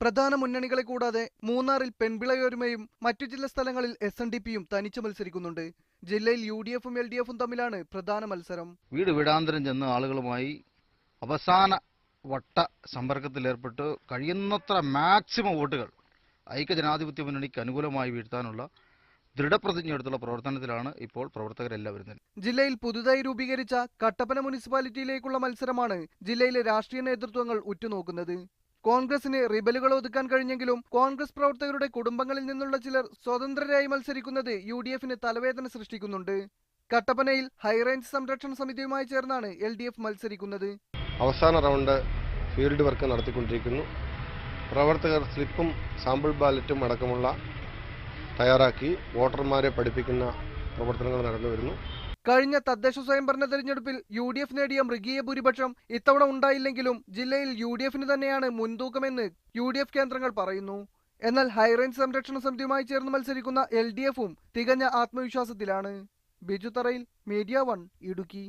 പ്രധാന മുന്നണികളെ കൂടാതെ മൂന്നാറിൽ പെൺപിളയൊരുമയും മറ്റു ചില സ്ഥലങ്ങളിൽ എസ് എൻ ഡി പിയും തനിച്ച് മത്സരിക്കുന്നുണ്ട്. ജില്ലയിൽ യു ഡി എഫും എൽ ഡി എഫും തമ്മിലാണ് പ്രധാന മത്സരം. വീട് വീടാന്തരം ചെന്ന് ആളുകളുമായി അവസാന വട്ട സമ്പർക്കത്തിലേർപ്പെട്ട് കഴിയുന്നത്ര മാക്സിമം വോട്ടുകൾ ഐക്യജനാധിപത്യ മുന്നണിക്ക് അനുകൂലമായി വീഴ്ത്താനുള്ള ദൃഢപ്രതിജ്ഞ എടുത്തുള്ള പ്രവർത്തനത്തിലാണ് ഇപ്പോൾ പ്രവർത്തകരെല്ലാവരും തന്നെ. ജില്ലയിൽ പുതുതായി രൂപീകരിച്ച കട്ടപ്പന മുനിസിപ്പാലിറ്റിയിലേക്കുള്ള മത്സരമാണ് ജില്ലയിലെ രാഷ്ട്രീയ നേതൃത്വങ്ങൾ ഉറ്റുനോക്കുന്നത്. കോൺഗ്രസിന് റിബലുകൾ ഒതുക്കാൻ കഴിഞ്ഞെങ്കിലും കോൺഗ്രസ് പ്രവർത്തകരുടെ കുടുംബങ്ങളിൽ നിന്നുള്ള ചിലർ സ്വതന്ത്രരായി മത്സരിക്കുന്നത് യു ഡി എഫിന് തലവേദന സൃഷ്ടിക്കുന്നുണ്ട്. കട്ടപ്പനയിൽ ഹൈറേഞ്ച് സംരക്ഷണ സമിതിയുമായി ചേർന്നാണ് എൽ ഡി എഫ് മത്സരിക്കുന്നത്. അവസാന റൗണ്ട് ഫീൽഡ് വർക്ക് നടത്തിക്കൊണ്ടിരിക്കുന്നു. പ്രവർത്തകർ സ്ലിപ്പും സാമ്പിൾ ബാലറ്റും അടക്കമുള്ള തയ്യാറാക്കി വോട്ടർമാരെ പഠിപ്പിക്കുന്ന പ്രവർത്തനങ്ങൾ നടന്നു വരുന്നു കഴിഞ്ഞ തദ്ദേശ സ്വയംഭരണ തെരഞ്ഞെടുപ്പിൽ യു ഡി എഫ് നേടിയ മൃഗീയ ഭൂരിപക്ഷം ഇത്തവണ ഉണ്ടായില്ലെങ്കിലും ജില്ലയിൽ യു ഡി എഫിന് തന്നെയാണ് മുൻതൂക്കമെന്ന് യു ഡി എഫ് കേന്ദ്രങ്ങൾ പറയുന്നു. എന്നാൽ ഹൈറേഞ്ച് സംരക്ഷണ സമിതിയുമായി ചേർന്ന് മത്സരിക്കുന്ന എൽ ഡി എഫും തികഞ്ഞ ആത്മവിശ്വാസത്തിലാണ്. ബിജു തറയിൽ മീഡിയ വൺ ഇടുക്കി.